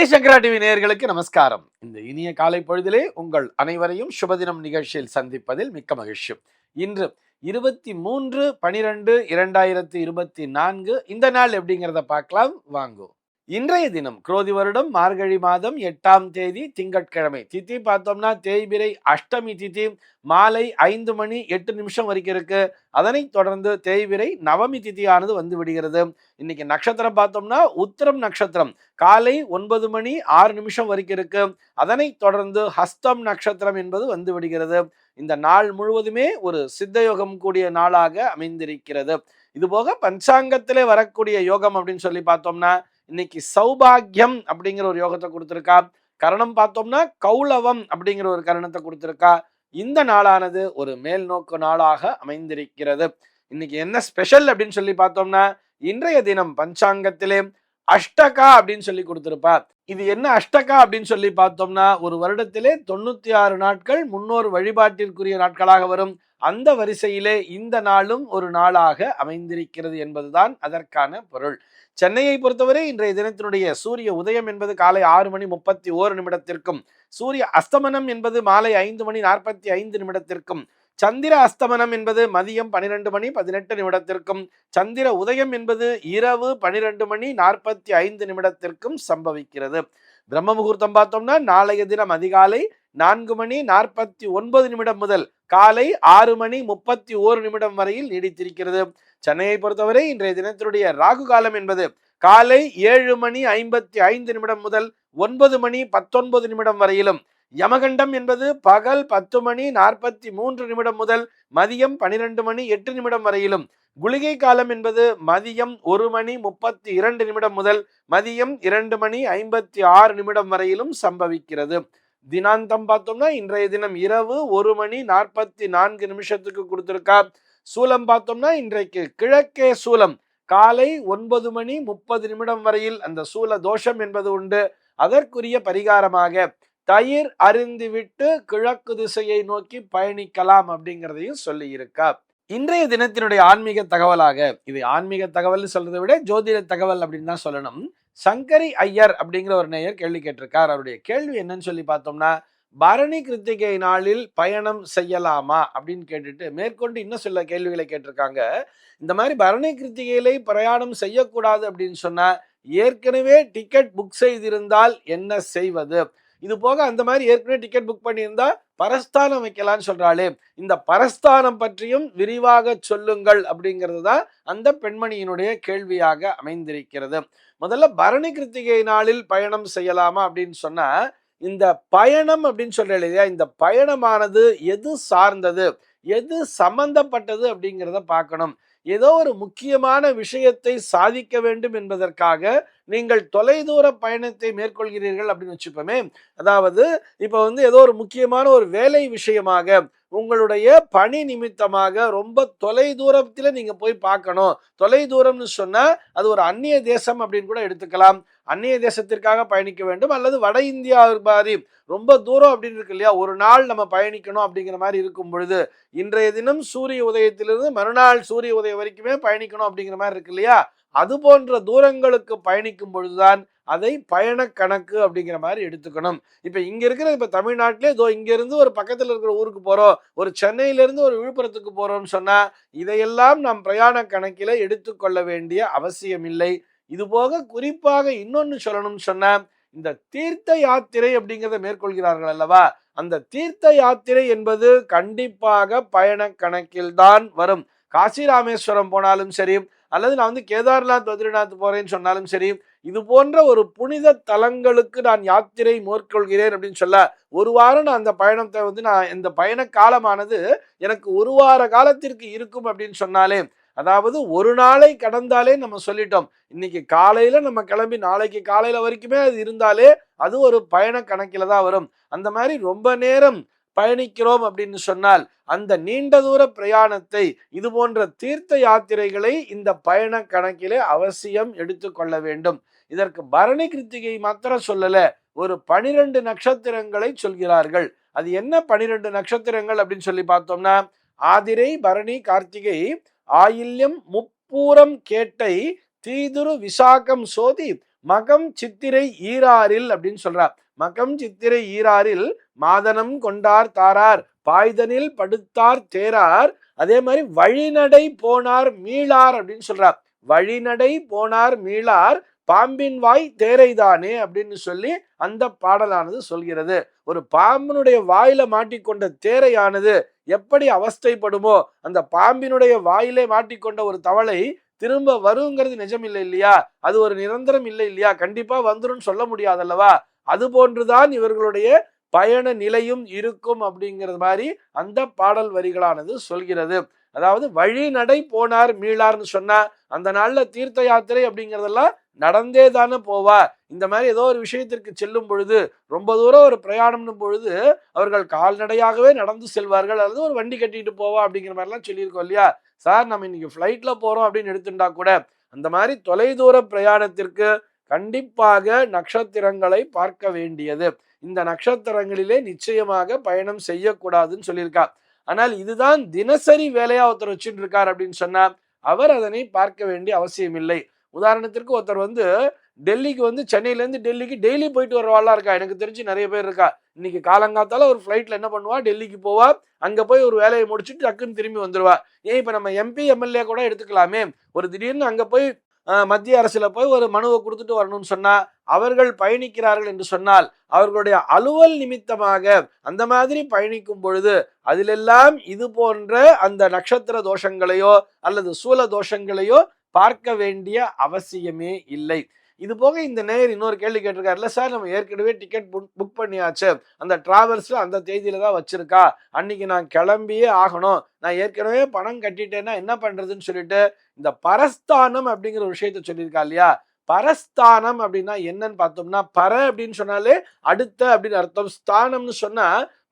ஸ்ரீ சங்கரா TV நேயர்களுக்கு நமஸ்காரம். இந்த இனிய காலை பொழுதிலே உங்கள் அனைவரையும் சுபதினம் நிகழ்ச்சியில் சந்திப்பதில் மிக்க மகிழ்ச்சி. இன்று இருபத்தி மூன்று பனிரெண்டு இரண்டாயிரத்தி இருபத்தி நான்கு இந்த நாள் எப்படிங்கிறத பார்க்கலாம். வாங்கோ. இன்றைய தினம் குரோதி வருடம் மார்கழி மாதம் எட்டாம் தேதி திங்கட்கிழமை. திதி பார்த்தோம்னா தேய்பிரை அஷ்டமி திதி மாலை ஐந்து மணி எட்டு நிமிஷம் வரைக்கும் இருக்கு. அதனைத் தொடர்ந்து தேய்பிரை நவமி திதியானது வந்து விடுகிறது. இன்னைக்கு நட்சத்திரம் பார்த்தோம்னா உத்திரம் நட்சத்திரம். காலை ஒன்பது மணி ஆறு நிமிஷம் வரைக்கும் இருக்கு. அதனைத் தொடர்ந்து ஹஸ்தம் நட்சத்திரம் என்பது வந்து விடுகிறது. இந்த நாள் முழுவதுமே ஒரு சித்த யோகம் கூடிய நாளாக அமைந்திருக்கிறது. இதுபோக பஞ்சாங்கத்திலே வரக்கூடிய யோகம் அப்படின்னு சொல்லி பார்த்தோம்னா இன்னைக்கு சௌபாகியம் அப்படிங்கிற ஒரு யோகத்தை கொடுத்துருக்கா. கரணம் பார்த்தோம்னா கௌளவம் அப்படிங்கிற ஒரு கரணத்தை கொடுத்துருக்கா. இந்த நாளானது ஒரு மேல் நோக்கு நாளாக அமைந்திருக்கிறது. இன்னைக்கு என்ன ஸ்பெஷல் அப்படின்னு சொல்லி பார்த்தோம்னா இன்றைய தினம் பஞ்சாங்கத்திலே அஷ்டகா அப்படின்னு சொல்லி கொடுத்திருப்பா இது என்ன அஷ்டகா அப்படின்னு சொல்லி பார்த்தோம்னா ஒரு வருடத்திலே தொண்ணூத்தி ஆறு நாட்கள் முன்னோர் வழிபாட்டிற்குரிய நாட்களாக வரும். அந்த வரிசையிலே இந்த நாளும் ஒரு நாளாக அமைந்திருக்கிறது என்பதுதான் அதற்கான பொருள். சென்னையை பொறுத்தவரை இன்றைய தினத்தினுடைய சூரிய உதயம் என்பது காலை ஆறு மணி முப்பத்தி ஓரு நிமிடத்திற்கும் சூரிய அஸ்தமனம் என்பது மாலை ஐந்து மணி நாற்பத்தி ஐந்து நிமிடத்திற்கும் சந்திர அஸ்தமனம் என்பது மதியம் பனிரெண்டு மணி பதினெட்டு நிமிடத்திற்கும் சந்திர உதயம் என்பது இரவு பனிரெண்டு மணி நாற்பத்தி ஐந்து நிமிடத்திற்கும் சம்பவிக்கிறது. பிரம்ம முகூர்த்தம் பார்த்தோம்னா நாளைய தினம் அதிகாலை நான்கு மணி நாற்பத்தி ஒன்பது நிமிடம் முதல் காலை ஆறு மணி முப்பத்தி ஓரு நிமிடம் வரையில் நீடித்திருக்கிறது. சென்னையை பொறுத்தவரை இன்றைய தினத்தினுடைய ராகு காலம் என்பது காலை ஏழு மணி ஐம்பத்தி ஐந்து நிமிடம் முதல் ஒன்பது மணி பத்தொன்பது நிமிடம் வரையிலும். யமகண்டம் என்பது பகல் பத்து மணி நாற்பத்தி மூன்று நிமிடம் முதல் மதியம் பனிரெண்டு மணி எட்டு நிமிடம் வரையிலும். குளிகை காலம் என்பது மதியம் ஒரு மணி முப்பத்தி இரண்டு நிமிடம் முதல் மதியம் இரண்டு மணி ஐம்பத்தி ஆறு நிமிடம் வரையிலும் சம்பவிக்கிறது. தினாந்தம் பார்த்தோம்னா இன்றைய தினம் இரவு ஒரு மணி நாற்பத்தி நான்கு நிமிஷத்துக்கு கொடுத்துருக்கா சூலம் பார்த்தோம்னா இன்றைக்கு கிழக்கே சூலம். காலை ஒன்பது மணி முப்பது நிமிடம் வரையில் அந்த சூல தோஷம் என்பது உண்டு. அதற்குரிய பரிகாரமாக தயிர் அருந்திவிட்டு கிழக்கு திசையை நோக்கி பயணிக்கலாம் அப்படிங்கிறதையும் சொல்லி இருக்கா இன்றைய தினத்தினுடைய ஆன்மீக தகவலாக இது ஆன்மீக தகவல் சொல்றதை விட ஜோதிட தகவல் அப்படின்னு தான் சொல்லணும். சங்கரி ஐயர் அப்படிங்கிற ஒரு நேயர் கேள்வி கேட்டிருக்கார். அவருடைய கேள்வி என்னன்னு சொல்லி பார்த்தோம்னா பரணி கிருத்திகை நாளில் பயணம் செய்யலாமா அப்படின்னு கேட்டுட்டு மேற்கொண்டு இன்னும் சில கேள்விகளை கேட்டிருக்காங்க. இந்த மாதிரி பரணி கிருத்திகையிலே பிரயாணம் செய்யக்கூடாது அப்படின்னு சொன்னால் ஏற்கனவே டிக்கெட் புக் செய்திருந்தால் என்ன செய்வது? இது போக அந்த மாதிரி ஏற்கனவே டிக்கெட் புக் பண்ணியிருந்தா பரஸ்தானம் வைக்கலான்னு சொல்றாளே. இந்த பரஸ்தானம் பற்றியும் விரிவாக சொல்லுங்கள் அப்படிங்கிறது தான் அந்த பெண்மணியினுடைய கேள்வியாக அமைந்திருக்கிறது. முதல்ல பரணி கிருத்திகை நாளில் பயணம் செய்யலாமா அப்படின்னு சொன்னா இந்த பயணம் அப்படின்னு சொல்ற இல்லையா இந்த பயணமானது எது சார்ந்தது எது சம்பந்தப்பட்டது அப்படிங்கிறத பார்க்கணும். ஏதோ ஒரு முக்கியமான விஷயத்தை சாதிக்க வேண்டும் என்பதற்காக நீங்கள் தொலைதூர பயணத்தை மேற்கொள்கிறீர்கள் அப்படின்னு வச்சுப்போமே. அதாவது இப்போ வந்து ஏதோ ஒரு முக்கியமான ஒரு வேலை விஷயமாக உங்களுடைய பணி நிமித்தமாக ரொம்ப தொலை தூரத்தில் நீங்கள் போய் பார்க்கணும். தொலை தூரம்னு அது ஒரு அந்நிய தேசம் அப்படின்னு கூட எடுத்துக்கலாம். அந்நிய தேசத்திற்காக பயணிக்க வேண்டும். அல்லது வட இந்தியா மாதிரி ரொம்ப தூரம் அப்படின்னு இருக்கு இல்லையா? ஒரு நாள் நம்ம பயணிக்கணும் அப்படிங்கிற மாதிரி இருக்கும் பொழுது இன்றைய தினம் சூரிய உதயத்திலிருந்து மறுநாள் சூரிய உதயம் வரைக்குமே பயணிக்கணும் அப்படிங்கிற மாதிரி இருக்கு இல்லையா? அது போன்ற தூரங்களுக்கு பயணிக்கும் பொழுதுதான் அதை பயண கணக்கு அப்படிங்கிற மாதிரி எடுத்துக்கணும். இப்போ இங்க இருக்கிற இப்போ தமிழ்நாட்டிலே இதோ இங்கேருந்து ஒரு பக்கத்தில் இருக்கிற ஊருக்கு போறோம் ஒரு சென்னையிலேருந்து ஒரு விழுப்புரத்துக்கு போறோம்னு சொன்னா இதையெல்லாம் நாம் பிரயாண கணக்கில எடுத்துக்கொள்ள வேண்டிய அவசியம் இல்லை. இது போக குறிப்பாக இன்னொன்னு சொல்லணும்னு சொன்னா இந்த தீர்த்த யாத்திரை அப்படிங்கிறத மேற்கொள்கிறார்கள் அல்லவா? அந்த தீர்த்த யாத்திரை என்பது கண்டிப்பாக பயண கணக்கில் தான் வரும். காசி ராமேஸ்வரம் போனாலும் சரி அல்லது நான் வந்து கேதார்நாத் பத்ரிநாத் போறேன்னு சொன்னாலும் சரி இது போன்ற ஒரு புனித தலங்களுக்கு நான் யாத்திரை மேற்கொள்கிறேன் அப்படின்னு சொல்ல ஒரு வாரம் நான் அந்த பயணத்தை வந்து நான் இந்த பயண காலமானது எனக்கு ஒரு வார காலத்திற்கு இருக்கும் அப்படின்னு சொன்னாலே அதாவது ஒரு நாளை கடந்தாலே நம்ம சொல்லிட்டோம் இன்னைக்கு காலையில நம்ம கிளம்பி நாளைக்கு காலையில வரைக்குமே அது இருந்தாலே அது ஒரு பயண கணக்கில தான் வரும். அந்த மாதிரி ரொம்ப நேரம் பயணிக்கிறோம் அப்படின்னு சொன்னால் அந்த நீண்ட தூர பிரயாணத்தை இது போன்ற தீர்த்த யாத்திரைகளை இந்த பயண கணக்கிலே அவசியம் எடுத்துக்கொள்ள வேண்டும். இதற்கு பரணி கிருத்திகை மாத்திரம் சொல்லல ஒரு பனிரெண்டு நட்சத்திரங்களை சொல்கிறார்கள். அது என்ன பனிரெண்டு நட்சத்திரங்கள் அப்படின்னு சொல்லி பார்த்தோம்னா ஆதிரை பரணி கார்த்திகை ஆயில்யம் முப்பூரம் கேட்டை தீதுரு விசாகம் சோதி மகம் சித்திரை ஈராறில் அப்படின்னு சொல்றார். மகம் சித்திரை ஈராறில் மாதனம் கொண்டார் தாரார் பாய்தனில் படுத்தார் தேரார். அதே மாதிரி வழிநடை போனார் மீளார் அப்படின்னு சொல்றார். வழிநடை போனார் மீளார் பாம்பின் வாய் தேரைதானே அப்படின்னு சொல்லி அந்த பாடலானது சொல்கிறது. ஒரு பாம்பினுடைய வாயில மாட்டிக்கொண்ட தேரையானது எப்படி அவஸ்தைப்படுமோ அந்த பாம்பினுடைய வாயிலே மாட்டிக்கொண்ட ஒரு தவளை திரும்ப வருங்கிறது நிஜம் இல்லை இல்லையா? அது ஒரு நிரந்தரம் இல்லை இல்லையா? கண்டிப்பா வந்துரும் சொல்ல முடியாதல்லவா? அது போன்றுதான் இவர்களுடைய பயண நிலையும் இருக்கும் அப்படிங்கிறது மாதிரி அந்த பாடல் வரிகளானது சொல்கிறது. அதாவது வழி நடை போனார் மீளார்னு சொன்னா அந்த நாள்ல தீர்த்த யாத்திரை அப்படிங்கிறதெல்லாம் நடந்தே தானே போவா. இந்த மாதிரி ஏதோ ஒரு விஷயத்திற்கு செல்லும் பொழுது ரொம்ப தூரம் ஒரு பிரயாணம்னு பொழுது அவர்கள் கால்நடையாகவே நடந்து செல்வார்கள். அல்லது ஒரு வண்டி கட்டிட்டு போவா அப்படிங்கிற மாதிரிலாம் சொல்லியிருக்கோம் இல்லையா? சார் நம்ம இன்னைக்கு ஃப்ளைட்ல போறோம் அப்படின்னு எடுத்துட்டா கூட அந்த மாதிரி தொலைதூர பிரயாணத்திற்கு கண்டிப்பாக நட்சத்திரங்களை பார்க்க வேண்டியது. இந்த நட்சத்திரங்களிலே நிச்சயமாக பயணம் செய்யக்கூடாதுன்னு சொல்லியிருக்கா. ஆனால் இதுதான் தினசரி வேலையா ஒருத்தர் வச்சுட்டு இருக்கார் அப்படின்னு சொன்னா அவர் அதனை பார்க்க வேண்டிய அவசியம் இல்லை. உதாரணத்திற்கு ஒருத்தர் வந்து டெல்லிக்கு வந்து சென்னையிலேருந்து டெல்லிக்கு டெய்லி போயிட்டு வரவாளா இருக்கா? எனக்கு தெரிஞ்சு நிறைய பேர் இருக்கா. இன்னைக்கு காலங்காத்தால ஒரு ஃப்ளைட்ல என்ன பண்ணுவா? டெல்லிக்கு போவா. அங்க போய் ஒரு வேலையை முடிச்சுட்டு டக்குன்னு திரும்பி வந்துருவா. ஏன் இப்ப நம்ம எம்பி எம்எல்ஏ கூட எடுத்துக்கலாமே. ஒரு திடீர்னு அங்க போய் மத்திய அரசில் போய் ஒரு மனுவை கொடுத்துட்டு வரணும்னு சொன்னால் அவர்கள் பயணிக்கிறார்கள் என்று சொன்னால் அவர்களுடைய அலுவல் நிமித்தமாக அந்த மாதிரி பயணிக்கும் பொழுது அதிலெல்லாம் இது போன்ற அந்த நட்சத்திர தோஷங்களையோ அல்லது சூல தோஷங்களையோ பார்க்க வேண்டிய அவசியமே இல்லை. இது போக இந்த நேர் இன்னொரு கேள்வி கேட்டிருக்காருல்ல சார் நம்ம ஏற்கனவே டிக்கெட் புக் பண்ணியாச்சு. அந்த டிராவல்ஸில் அந்த தேதியில தான் வச்சிருக்கா? அன்னைக்கு நான் கிளம்பியே ஆகணும். நான் ஏற்கனவே பணம் கட்டிட்டேன்னா என்ன பண்ணுறதுன்னு சொல்லிட்டு இந்த பரஸ்தானம் அப்படிங்கிற விஷயத்தை விஷயத்த சொல்லியிருக்கா இல்லையா? பரஸ்தானம் அப்படின்னா என்னன்னு பார்த்தோம்னா பர அப்படின்னு சொன்னாலே அடுத்த அப்படின்னு அர்த்தம். ஸ்தானம்னு சொன்னா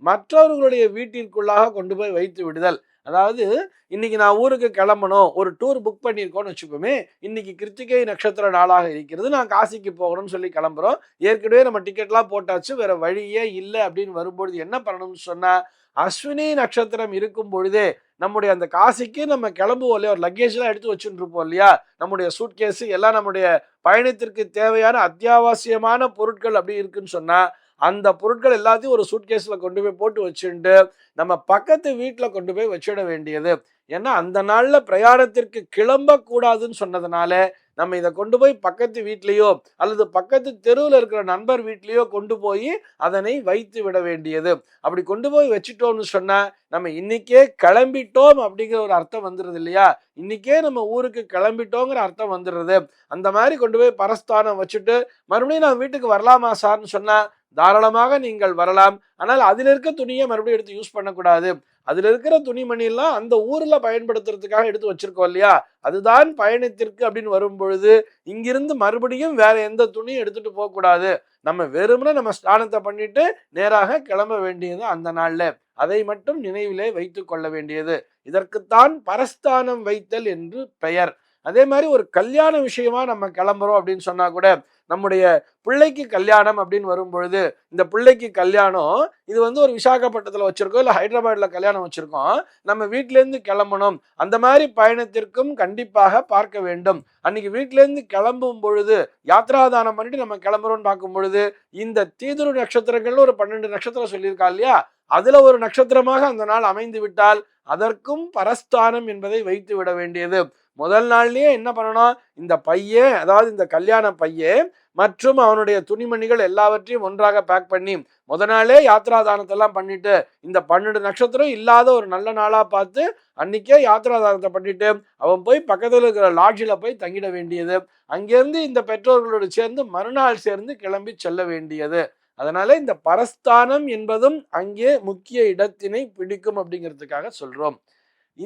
மற்றவர்களுடைய வீட்டிற்குள்ளாக கொண்டு போய் வைத்து விடுதல். அதாவது இன்னைக்கு நான் ஊருக்கு கிளம்பணும் ஒரு டூர் புக் பண்ணியிருக்கோன்னு வச்சுப்போமே இன்னைக்கு கிருத்திகை நட்சத்திர நாளாக இருக்கிறது நான் காசிக்கு போகணும்னு சொல்லி கிளம்புறோம். ஏற்கனவே நம்ம டிக்கெட்லாம் போட்டாச்சு வேற வழியே இல்லை அப்படின்னு வரும்பொழுது என்ன பண்ணணும்னு சொன்னால் அஸ்வினி நட்சத்திரம் இருக்கும் பொழுதே நம்முடைய அந்த காசிக்கு நம்ம கிளம்புவோம் இல்லையா? ஒரு லக்கேஜ்லாம் எடுத்து வச்சுட்டு இருப்போம் இல்லையா? நம்முடைய சூட்கேஸு எல்லாம் நம்முடைய பயணத்திற்கு தேவையான அத்தியாவசியமான பொருட்கள் அப்படி இருக்குன்னு சொன்னால் அந்த பொருட்கள் எல்லாத்தையும் ஒரு சூட்கேஸில் கொண்டு போய் போட்டு வச்சுட்டு நம்ம பக்கத்து வீட்டில் கொண்டு போய் வச்சிட வேண்டியது. ஏன்னா அந்த நாளில் பிரயாணத்திற்கு கிளம்பக்கூடாதுன்னு சொன்னதுனால நம்ம இதை கொண்டு போய் பக்கத்து வீட்லேயோ அல்லது பக்கத்து தெருவில் இருக்கிற நண்பர் வீட்லேயோ கொண்டு போய் அதனை வைத்து விட வேண்டியது. அப்படி கொண்டு போய் வச்சுட்டோம்னு சொன்னால் நம்ம இன்னைக்கே கிளம்பிட்டோம் அப்படிங்கிற ஒரு அர்த்தம் வந்துடுது இல்லையா? இன்னைக்கே நம்ம ஊருக்கு கிளம்பிட்டோங்கிற அர்த்தம் வந்துடுறது அந்த மாதிரி கொண்டு போய் பரஸ்தானம் வச்சுட்டு மறுபடியும் நான் வீட்டுக்கு வரலாமா சார்னு சொன்னால் தாராளமாக நீங்கள் வரலாம். ஆனால் அதில் இருக்க துணியை மறுபடியும் எடுத்து யூஸ் பண்ணக்கூடாது. அதில் இருக்கிற துணிமணியெல்லாம் அந்த ஊரில் பயன்படுத்துறதுக்காக எடுத்து வச்சிருக்கோம் இல்லையா? அதுதான் பயணத்திற்கு அப்படின்னு வரும் பொழுது இங்கிருந்து மறுபடியும் வேற எந்த துணியும் எடுத்துகிட்டு போகக்கூடாது. நம்ம வெறுமனே நம்ம ஸ்நானத்தை பண்ணிட்டு நேராக கிளம்ப வேண்டியது அந்த நாளில். அதை மட்டும் நினைவிலே வைத்து கொள்ள வேண்டியது. இதற்குத்தான் பரஸ்தானம் வைத்தல் என்று பெயர். அதே மாதிரி ஒரு கல்யாண விஷயமா நம்ம கிளம்புறோம் அப்படின்னு சொன்னா கூட நம்முடைய பிள்ளைக்கு கல்யாணம் அப்படின்னு வரும்பொழுது இந்த பிள்ளைக்கு கல்யாணம் இது வந்து ஒரு விசாகப்பட்டினத்தில் வச்சுருக்கோம் இல்லை ஹைதராபாத்தில் கல்யாணம் வச்சுருக்கோம். நம்ம வீட்டிலேருந்து கிளம்பணும். அந்த மாதிரி பயணத்திற்கும் கண்டிப்பாக பார்க்க வேண்டும். அன்னைக்கு வீட்டிலேருந்து கிளம்பும் பொழுது யாத்ராதானம் பண்ணிட்டு நம்ம கிளம்புறோம்னு பார்க்கும் பொழுது இந்த தீதுரு நட்சத்திரங்கள்னு ஒரு பன்னெண்டு நட்சத்திரம் சொல்லியிருக்கா இல்லையா? அதுல ஒரு நட்சத்திரமாக அந்த நாள் அமைந்து விட்டால் அதற்கும் பரஸ்தானம் என்பதை வைத்து விட வேண்டியது. முதல் நாள்லயே என்ன பண்ணணும் இந்த பையன் அதாவது இந்த கல்யாண பையன் மற்றும் அவனுடைய துணிமணிகள் எல்லாவற்றையும் ஒன்றாக பேக் பண்ணி முத நாளே யாத்ராதானத்தெல்லாம் பண்ணிட்டு இந்த பன்னெண்டு நட்சத்திரம் இல்லாத ஒரு நல்ல நாளா பார்த்து அன்னைக்கே யாத்ராதானத்தை பண்ணிட்டு அவன் போய் பக்கத்தில் இருக்கிற லாட்ஜில் போய் தங்கிட வேண்டியது. அங்கேருந்து இந்த பெற்றோர்களோடு சேர்ந்து மறுநாள் சேர்ந்து கிளம்பி செல்ல வேண்டியது. அதனால இந்த பரஸ்தானம் என்பதும் அங்கே முக்கிய இடத்தினை பிடிக்கும் அப்படிங்கிறதுக்காக சொல்றோம்.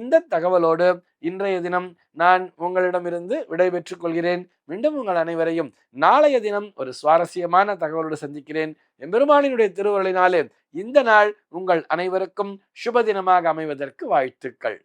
இந்த தகவலோடு இன்றைய தினம் நான் உங்களிடமிருந்து விடைபெற்றுக் கொள்கிறேன். மீண்டும் உங்கள் அனைவரையும் நாளைய தினம் ஒரு சுவாரஸ்யமான தகவலோடு சந்திக்கிறேன். எம்பெருமானினுடைய திருவருளினாலே இந்த நாள் உங்கள் அனைவருக்கும் சுப தினமாக அமைவதற்கு வாழ்த்துக்கள்.